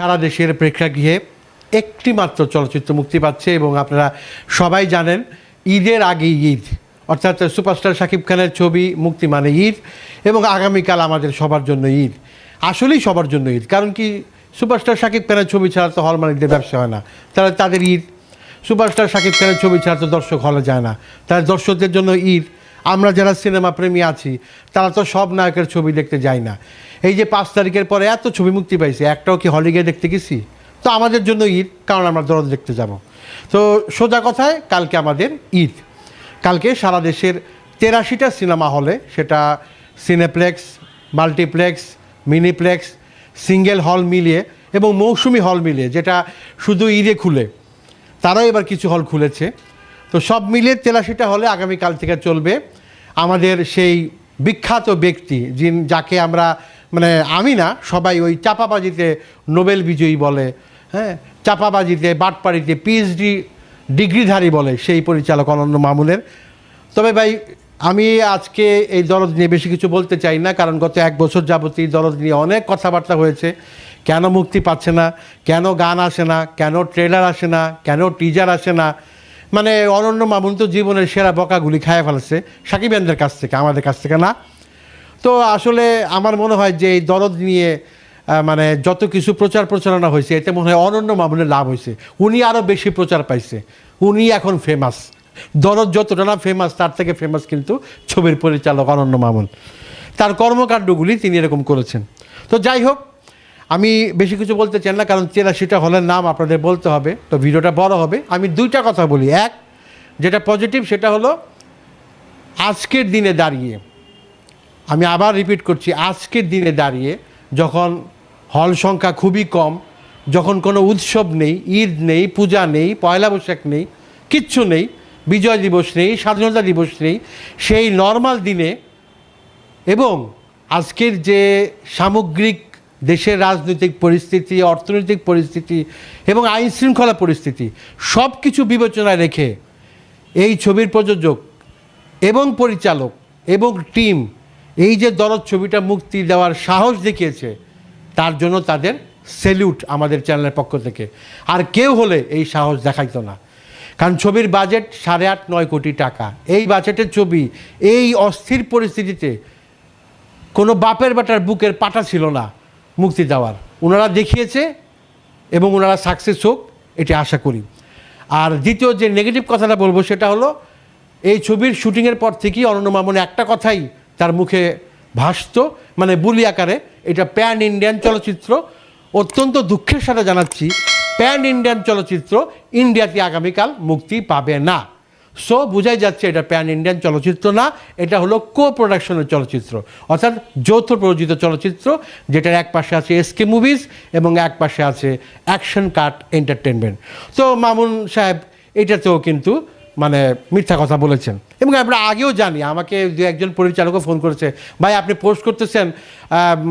সারা দেশের প্রেক্ষাগৃহে একটি মাত্র চলচ্চিত্র মুক্তি পাচ্ছে এবং আপনারা সবাই জানেন, ঈদের আগে ঈদ। অর্থাৎ সুপারস্টার শাকিব খানের ছবি মুক্তি মানে ঈদ এবং আগামীকাল আমাদের সবার জন্য ঈদ। আসলেই সবার জন্য ঈদ, কারণ কি সুপারস্টার শাকিব খানের ছবি ছাড়া তো হল মালিকদের ব্যবসা হয় না। তাহলে তাদের ঈদ, সুপারস্টার শাকিব খানের ছবি ছাড়া তো দর্শক হলে যায় না। তার দর্শকদের জন্য ঈদ আমরা যারা সিনেমা প্রেমী আছি, তারা তো সব নায়কের ছবি দেখতে যাই না। এই যে পাঁচ তারিখের পরে এত ছবি মুক্তি পাইছে, একটাও কি হলে গিয়ে দেখতে গেছি? তো আমাদের জন্য ঈদ, কারণ আমরা দরদ দেখতে যাব। তো সোজা কথায়, কালকে আমাদের ঈদ। কালকে সারা দেশের তেরাশিটা সিনেমা হলে, সেটা সিনেপ্লেক্স মাল্টিপ্লেক্স মিনিপ্লেক্স সিঙ্গেল হল মিলিয়ে এবং মৌসুমি হল মিলিয়ে, যেটা শুধু ঈদে খুলে, তারাও এবার কিছু হল খুলেছে। তো সব মিলিয়ে তেলাশিটা হলে আগামীকাল থেকে চলবে। আমাদের সেই বিখ্যাত ব্যক্তি যিনি, যাকে আমরা মানে আমি না, সবাই ওই চাপাবাজিতে নোবেল বিজয়ী বলে হ্যাঁ চাপাবাজিতে, বাটপাড়িতে পিএইচডি ডিগ্রিধারী বলে সেই পরিচালক অনন্য মামুনের। তবে ভাই, আমি আজকে এই দরদ নিয়ে বেশি কিছু বলতে চাই না, কারণ গত এক বছর যাবতীয় দরদ নিয়ে অনেক কথাবার্তা হয়েছে। কেন মুক্তি পাচ্ছে না? কেন গান আসে না? কেন ট্রেলার আসে না? কেন টিজার আসে না? মানে অনন্য মামুন তো জীবনের সেরা বকাগুলি খায় ফেলছে। সাকিবেনদের কাছ থেকে, আমাদের কাছ থেকে না। তো আসলে আমার মনে হয় যে এই দরদ নিয়ে মানে যত কিছু প্রচার প্রচারণা হয়েছে, এতে মনে হয় অনন্য মামুনের লাভ হয়েছে। উনি আরও বেশি প্রচার পাইছে। উনি এখন ফেমাস দরদ যতটা না ফেমাস তার থেকে ফেমাস কিন্তু ছবির পরিচালক অনন্য মামুন। তার কর্মকাণ্ডগুলি তিনি এরকম করেছেন। তো যাই হোক আমি বেশি কিছু বলতে চাই না, কারণ তেরাশিটা হলের নাম আপনাদের বলতে হবে। তো ভিডিওটা বড় হবে। আমি দুইটা কথা বলি। এক, যেটা পজিটিভ সেটা হলো আজকের দিনে দাঁড়িয়ে, আমি আবার রিপিট করছি, আজকের দিনে দাঁড়িয়ে যখন হল সংখ্যা খুবই কম, যখন কোনো উৎসব নেই, ঈদ নেই, পূজা নেই, পয়লা বৈশাখ নেই, কিচ্ছু নেই, বিজয় দিবস নেই, স্বাধীনতা দিবস নেই, সেই নর্মাল দিনে এবং আজকের যে সামগ্রিক দেশের রাজনৈতিক পরিস্থিতি, অর্থনৈতিক পরিস্থিতি এবং আইন শৃঙ্খলা পরিস্থিতি সব কিছু বিবেচনায় রেখে এই ছবির প্রযোজক এবং পরিচালক এবং টিম এই যে দরদ ছবিটা মুক্তি দেওয়ার সাহস দেখিয়েছে, তার জন্য তাদের সেলিউট আমাদের চ্যানেলের পক্ষ থেকে। আর কেউ হলে এই সাহস দেখাইতো না। কারণ ছবির বাজেট সাড়ে আট, নয় কোটি টাকা। এই বাজেটের ছবি এই অস্থির পরিস্থিতিতে কোনো বাপের বাটার বুকের পাটা ছিল না। মুক্তি দেওয়ার। ওনারা দেখিয়েছে এবং ওনারা সাকসেস হোক, এটি আশা করি। আর দ্বিতীয় যে নেগেটিভ কথাটা বলব সেটা হলো, এই ছবির শুটিংয়ের পর থেকেই অনন্য মামুন একটা কথাই তার মুখে ভাসত মানে বুলি আকারে, এটা প্যান ইন্ডিয়ান চলচ্চিত্র। অত্যন্ত দুঃখের সাথে জানাচ্ছি প্যান ইন্ডিয়ান চলচ্চিত্র ইন্ডিয়াতে আগামীকাল মুক্তি পাবে না। সো বোঝাই যাচ্ছে এটা প্যান ইন্ডিয়ান চলচ্চিত্র না, এটা হলো কো প্রোডাকশনের চলচ্চিত্র। অর্থাৎ যৌথ প্রযোজিত চলচ্চিত্র, যেটার এক পাশে আছে এসকে মুভিজ এবং এক পাশে আছে অ্যাকশন কাট এন্টারটেনমেন্ট তো মামুন সাহেব, এটাতেও কিন্তু মানে মিথ্যা কথা বলেছেন। এবং আমরা আগেও জানি, আমাকে দু একজন পরিচালকও ফোন করেছে, ভাই, আপনি পোস্ট করতেছেন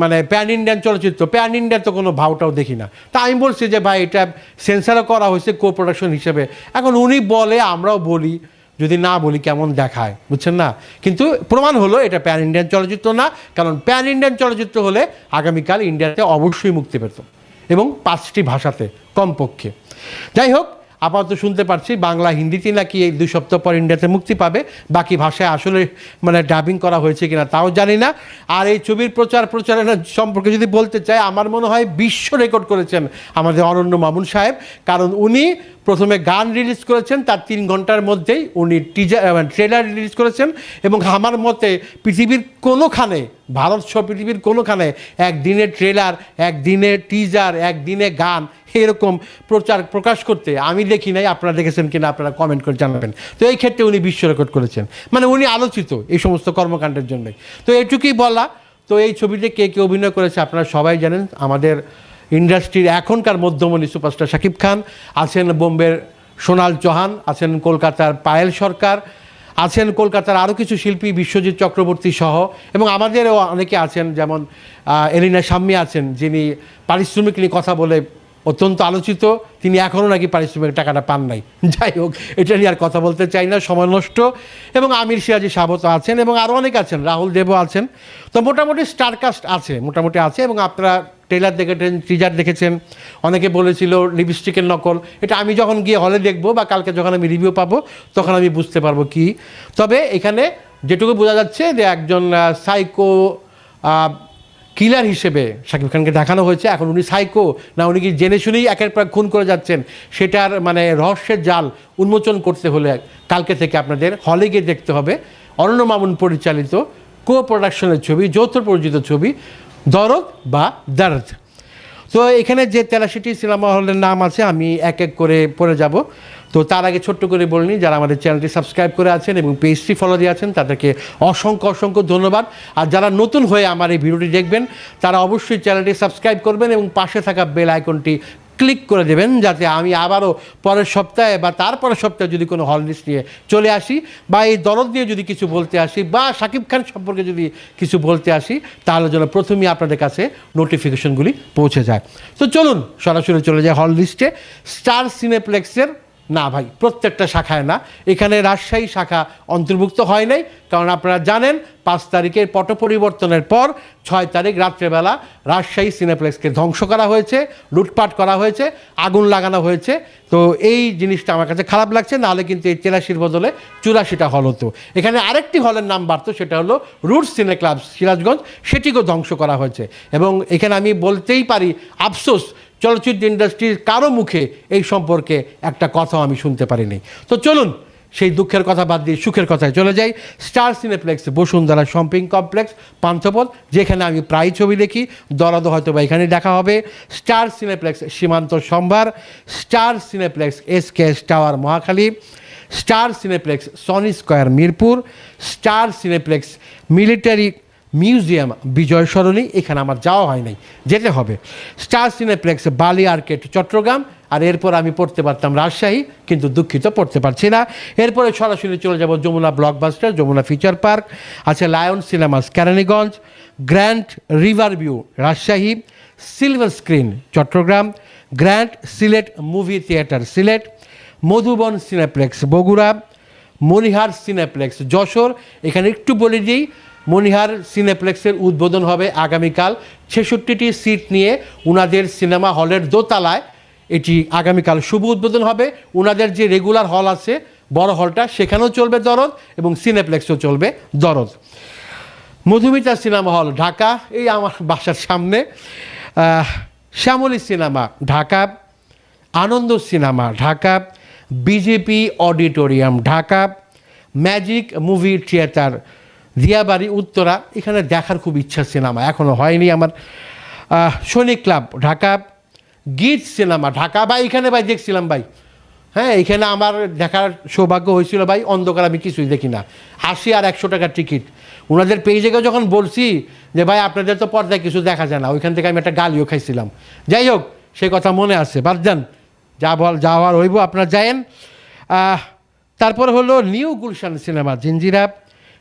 মানে প্যান ইন্ডিয়ান চলচ্চিত্র প্যান ইন্ডিয়ান তো কোনো ভাওটাও দেখি না। তা আমি বলছি যে, ভাই, এটা সেন্সারও করা হয়েছে কো প্রোডাকশন হিসেবে। এখন উনি বলে, আমরাও বলি যদি না বলি কেমন দেখায়, বুঝছেন না? কিন্তু প্রমাণ হলো এটা প্যান ইন্ডিয়ান চলচ্চিত্র না, কারণ প্যান ইন্ডিয়ান চলচ্চিত্র হলে আগামীকাল ইন্ডিয়াতে অবশ্যই মুক্তি পেত এবং পাঁচটি ভাষাতে, কমপক্ষে। যাই হোক আপাতত শুনতে পারছি বাংলা হিন্দিতে নাকি এই দুই সপ্তাহ পর ইন্ডিয়াতে মুক্তি পাবে। বাকি ভাষায় আসলে মানে ডাবিং করা হয়েছে কিনা তাও জানি না। আর এই ছবির প্রচার প্রচারণা সম্পর্কে যদি বলতে চাই, আমার মনে হয় বিশ্ব রেকর্ড করেছেন আমাদের অনন্য মামুন সাহেব। কারণ উনি প্রথমে গান রিলিজ করেছেন, তার তিন ঘণ্টার মধ্যেই উনি টিজার ট্রেলার রিলিজ করেছেন এবং আমার মতে পৃথিবীর কোনোখানে, ভারত সহ পৃথিবীর কোনোখানে একদিনে ট্রেলার একদিনে টিজার একদিনে গান এরকম প্রচার প্রকাশ করতে আমি দেখি নাই, আপনারা দেখেছেন কিনা, আপনারা কমেন্ট করে জানাবেন। তো এই ক্ষেত্রে উনি বিশ্ব রেকর্ড করেছেন। মানে উনি আলোচিত এই সমস্ত কর্মকাণ্ডের জন্যই তো এটুকুই বলা, তো এই ছবিতে কে কে অভিনয় করেছে আপনারা সবাই জানেন। আমাদের ইন্ডাস্ট্রির এখনকার মধ্যমণি সুপারস্টার শাকিব খান, আছেন বোম্বের সোনাল চৌহান, আছেন কলকাতার পায়েল সরকার, আছেন কলকাতার আরও কিছু শিল্পী বিশ্বজিৎ চক্রবর্তী সহ, এবং আমাদেরও অনেকে আছেন, যেমন এলিনা সাম্মি আছেন, যিনি পারিশ্রমিক নিয়ে কথা বলে অত্যন্ত আলোচিত। তিনি এখনও নাকি পারিশ্রমিক টাকাটা পান নাই। যাই হোক, এটা নিয়ে আর কথা বলতে চাই না, সময় নষ্ট। এবং আমির সিরাজি সাবত আছেন এবং আরও অনেক আছেন, রাহুল দেবও আছেন। তো মোটামুটি স্টারকাস্ট আছে, মোটামুটি আছে এবং আপনারা ট্রেলার দেখেছেন টিজার দেখেছেন। অনেকে বলেছিল লিপস্টিকের নকল। এটা আমি যখন গিয়ে হলে দেখব বা কালকে যখন আমি রিভিউ পাবো, তখন আমি বুঝতে পারব কি। তবে এখানে যেটুকু বোঝা যাচ্ছে যে একজন সাইকো কিলার হিসেবে শাকিব খানকে দেখানো হয়েছে। এখন উনি সাইকো, না উনি কি জেনে শুনেই একের পর খুন করে যাচ্ছেন? সেটার মানে রহস্যের জাল উন্মোচন করতে হলে কালকে থেকে আপনাদের হলে গিয়ে দেখতে হবে। অরণ্য মামুন পরিচালিত কো প্রোডাকশনের ছবি, যৌথ পরিচিত ছবি, দরদ বা দারদ। তো এখানে যে তেরাশিটি সিনেমা হলের নাম আছে, আমি এক এক করে পড়ে যাব। তো তার আগে ছোট্ট করে বলিনি, যারা আমাদের চ্যানেলটি সাবস্ক্রাইব করে আছেন এবং পেজটি ফলো দিয়ে আছেন, তাদেরকে অসংখ্য অসংখ্য ধন্যবাদ। আর যারা নতুন হয়ে আমার এই ভিডিওটি দেখবেন, তারা অবশ্যই চ্যানেলটি সাবস্ক্রাইব করবেন এবং পাশে থাকা বেল আইকনটি ক্লিক করে দেবেন, যাতে আমি আবারও পরের সপ্তাহে বা তারপরের সপ্তাহে যদি কোনো হল লিস্ট নিয়ে চলে আসি বা এই দরদ নিয়ে যদি কিছু বলতে আসি বা শাকিব খান সম্পর্কে যদি কিছু বলতে আসি, তাহলে যেন প্রথমেই আপনাদের কাছে নোটিফিকেশনগুলি পৌঁছে যায়। তো চলুন, সরাসরি চলে যায় হল লিস্টে স্টার সিনেপ্লেক্সের না ভাই, প্রত্যেকটা শাখায় না। এখানে রাজশাহী শাখা অন্তর্ভুক্ত হয় নাই, কারণ আপনারা জানেন, পাঁচ তারিখের পট পরিবর্তনের পর ছয় তারিখ রাত্রেবেলা রাজশাহী সিনেপ্লেক্সকে ধ্বংস করা হয়েছে, লুটপাট করা হয়েছে, আগুন লাগানো হয়েছে। তো এই জিনিসটা আমার কাছে খারাপ লাগছে, নাহলে কিন্তু এই তেরাশির বদলে চুরাশিটা হল হতো। এখানে আরেকটি হলের নাম বাড়তো, সেটা হলো রুট সিনে ক্লাব সিরাজগঞ্জ, সেটিকেও ধ্বংস করা হয়েছে। এবং এখানে আমি বলতেই পারি, আফসোস চলচ্চিত্র ইন্ডাস্ট্রির কারও মুখে এই সম্পর্কে একটা কথাও আমি শুনতে পারিনি। তো চলুন, সেই দুঃখের কথা বাদ দিয়ে সুখের কথায় চলে যাই। Star Cineplex Bashundhara shopping complex, Panthapath, যেখানে আমি প্রায় ছবি দেখি। দরাদ হয়তো বা এখানে দেখা হবে। Star Cineplex Simanta Shambhar, Star Cineplex S K S tower Mohakhali, Star Cineplex Sony Square Mirpur, Star Cineplex military museum Bijoy Sarani, এখানে আমার যাওয়া হয় নাই, যেতে হবে। স্টার সিনেপ্লেক্স বালি আর্কেট চট্টগ্রাম, আর এরপর আমি পড়তে পারতাম রাজশাহী, কিন্তু দুঃখিত, পড়তে পারছি না। এরপরে সরাসরি চলে যাব Jamuna Blockbuster, Jamuna Future Park, আছে Lion Cinemas Keraniganj, Grand River View Rajshahi, Silver Screen Chattogram, Grand Sylhet movie theatre Sylhet, Madhuban cineplex Bogura Monihar cineplex Jashore. এখানে একটু বলে দিই মনিহার সিনেপ্লেক্সের উদ্বোধন হবে আগামীকাল। ছেষট্টিটি সিট নিয়ে উনাদের সিনেমা হলের দোতলায় এটি আগামীকাল শুভ উদ্বোধন হবে। উনাদের যে রেগুলার হল আছে, বড় হলটা সেখানেও চলবে দরদ এবং সিনেপ্লেক্সও চলবে দরদ। মধুমিতা সিনেমা হল ঢাকা, এই আমার বাসার সামনে। Shyamoli cinema Dhaka, Ananda cinema Dhaka, BJP auditorium Dhaka, Magic movie theatre Diabari, Uttara, এখানে দেখার খুব ইচ্ছা সিনেমা। এখনও হয়নি আমার। সৈনিক ক্লাব, ঢাকা। গীত সিনেমা, ঢাকা। বা এখানে ভাই, দেখছিলাম ভাই। হ্যাঁ এখানে আমার দেখার সৌভাগ্য হয়েছিল ভাই, অন্ধকার আমি কিছুই দেখি না। আশি আর একশো টাকার টিকিট। ওনাদের পেজে গিয়ে যখন বলছি যে, ভাই, আপনাদের তো পর্দায় কিছু দেখা যায় না, ওইখান থেকে আমি একটা গালিও খাইছিলাম। যাই হোক, সে কথা মনে আছে। বাদ যান যা বল যাওয়ার হইব, আপনারা যায়েন। তারপর হলো নিউ গুলশান সিনেমা জিঞ্জিরা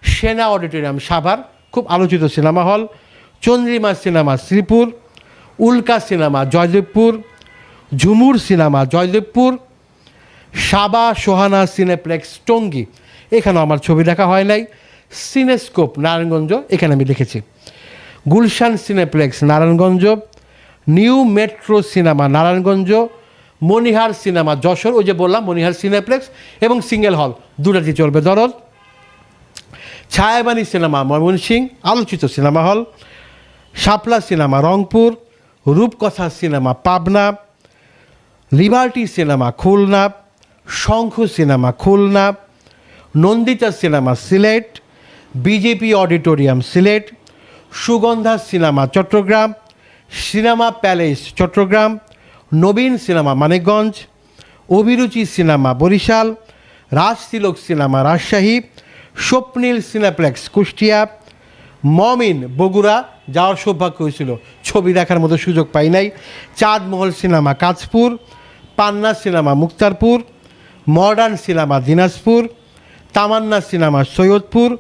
সেনা অডিটোরিয়াম, সাভার, খুব আলোচিত cinema hall, Chandrima cinema, Sreepur, Ulka cinema, Joydebpur, Jhumur cinema, Joydebpur, Saba Sohana cineplex, Tongi. এখানেও আমার ছবি দেখা হয় নাই। সিনেস্কোপ, নারায়ণগঞ্জ, এখানে আমি দেখেছি। Gulshan cineplex, Narayanganj. New Metro cinema, Narayanganj. Monihar cinema, Jashore, ওই যে বললাম মনিহার সিনেপ্লেক্স এবং সিঙ্গেল হল। দুটাতে চলবে দরদ। ছায়াবাণী সিনেমা ময়মনসিং, আলোচিত cinema hall, Shapla cinema Rangpur, Rupkotha cinema Pabna, Liberty cinema Khulna, Shankha cinema Khulna, Nandita cinema Sylhet, BJP auditorium Sylhet, Sugandha cinema Chattogram, cinema palace Chattogram, Nabin cinema Manikganj, Abhiruchi cinema Barishal, Rajtilak cinema Rajshahi Swapnil cineplex, Kushtia, Momin Bogura যাওয়ার সৌভাগ্য হয়েছিল। ছবি দেখার মতো সুযোগ পাই নাই। Chandmahal cinema Kanchpur, Panna cinema Muktarpur, modern cinema Dinajpur, Tamanna cinema Saidpur,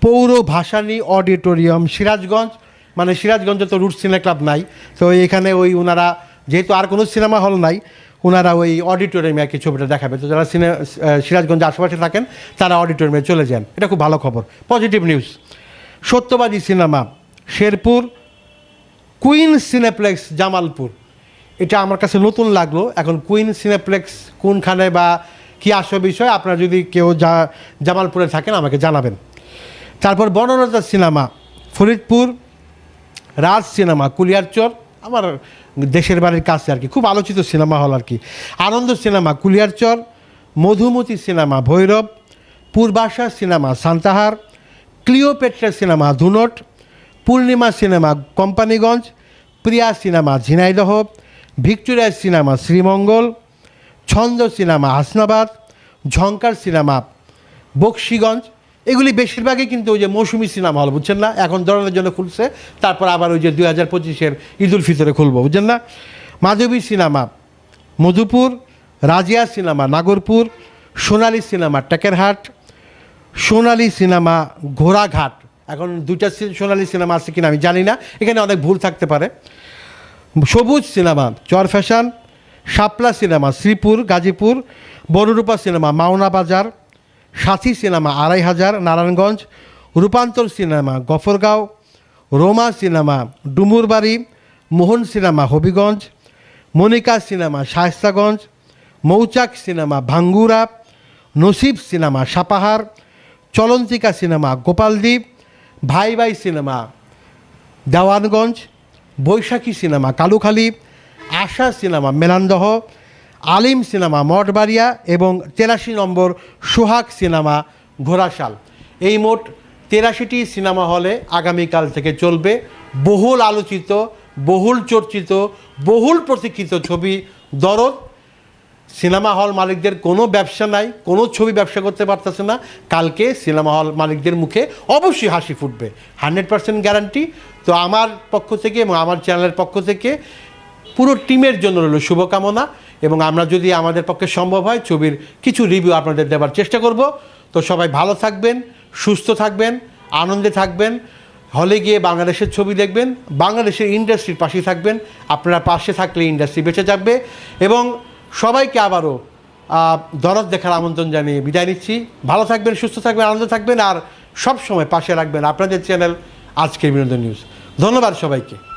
Pouro Bhasani auditorium Sirajganj. মানে সিরাজগঞ্জে তো রুট সিনে ক্লাব নাই। তো এখানে ওই ওনারা, যেহেতু আর কোনো সিনেমা হল নাই ওনারা ওই অডিটোরিয়ামে আর কি ছবিটা দেখাবে। তো যারা সিনে সিরাজগঞ্জ আশেপাশে থাকেন, তারা অডিটোরিয়ামে চলে যান। এটা খুব ভালো খবর। Positive news Satyabadi cinema, Sherpur Queen cineplex Jamalpur. এটা আমার কাছে নতুন লাগল। এখন কুইন সিনেপ্লেক্স কোনখানে বা কি আসবে বিষয়, আপনারা যদি কেউ যা জামালপুরে থাকেন, আমাকে জানাবেন। তারপর বনরতা সিনেমা, ফরিদপুর, রাজ সিনেমা, কুলিয়ারচর আমার দেশের বাড়ির কাছে আর কি। খুব আলোচিত সিনেমা হল আর কি। Ananda cinema Kuliarchar Madhumati cinema, Bhairab, Purbasha cinema, Santahar, Cleopatra cinema, Dhunat, Purnima cinema, Companiganj, Priya cinema, Jhenaidah, Victoria cinema, Sreemangal, Chhanda cinema, Hasnabad Jhankar cinema, Boxiganj এগুলি বেশিরভাগই কিন্তু ওই যে মৌসুমি সিনেমা হল, বুঝছেন না? এখন ধরনের জন্য খুলছে, তারপর আবার ওই যে দুই হাজার পঁচিশের ঈদুল ফিতরে খুলবো, বুঝছেন না? Madhabi cinema, Madhupur, Razia cinema, Nagarpur, Sonali cinema, Tekerhat, Sonali cinema, ঘোড়াঘাট। এখন দুটা সোনালী সিনেমা আছে কিনা আমি জানি না, এখানে অনেক ভুল থাকতে পারে। Sabuj cinema, Char Fasson, Shapla cinema, Sreepur, Gazipur Barorupa cinema, Mawna Bazar Sathi cinema Araihazar, Narayanganj, Rupantor cinema Gafargaon, Roma cinema Dumurbari, Mohan cinema Habiganj, Monika cinema Shaistaganj, Mouchak cinema Bhangura, Nasib cinema Sapahar, Chalantika cinema Gopaldwip Bhai Bhai cinema Dewanganj, Boishakhi cinema Kalukhali, Asha cinema Melandaha Alim cinema Mathbaria এবং তেরাশি নম্বর সোহাগ cinema Ghorashal. এই মোট তেরাশিটি cinema হলে আগামীকাল থেকে চলবে বহুল আলোচিত, বহুল চর্চিত, বহুল প্রতীক্ষিত ছবি দরদ। সিনেমা হল মালিকদের কোনো ব্যবসা নাই, কোনো ছবি ব্যবসা করতে পারতেছে না। কালকে সিনেমা হল মালিকদের মুখে অবশ্যই হাসি ফুটবে। Hundred percent guarantee. তো আমার পক্ষ থেকে এবং আমার চ্যানেলের পক্ষ থেকে পুরো টিমের জন্য রইল শুভকামনা এবং আমরা যদি আমাদের পক্ষে সম্ভব হয় ছবির কিছু রিভিউ আপনাদের দেওয়ার চেষ্টা করব। তো সবাই ভালো থাকবেন, সুস্থ থাকবেন, আনন্দে থাকবেন, হলে গিয়ে বাংলাদেশের ছবি দেখবেন, বাংলাদেশের ইন্ডাস্ট্রির পাশে থাকবেন, আপনারা পাশে থাকলে ইন্ডাস্ট্রি বেঁচে যাবে এবং সবাইকে আবারও দরদ দেখার আমন্ত্রণ জানিয়ে বিদায় নিচ্ছি। ভালো থাকবেন, সুস্থ থাকবেন, আনন্দ থাকবেন আর সব সময় পাশে রাখবেন আপনাদের চ্যানেল আজকের বিনোদন নিউজ ধন্যবাদ সবাইকে।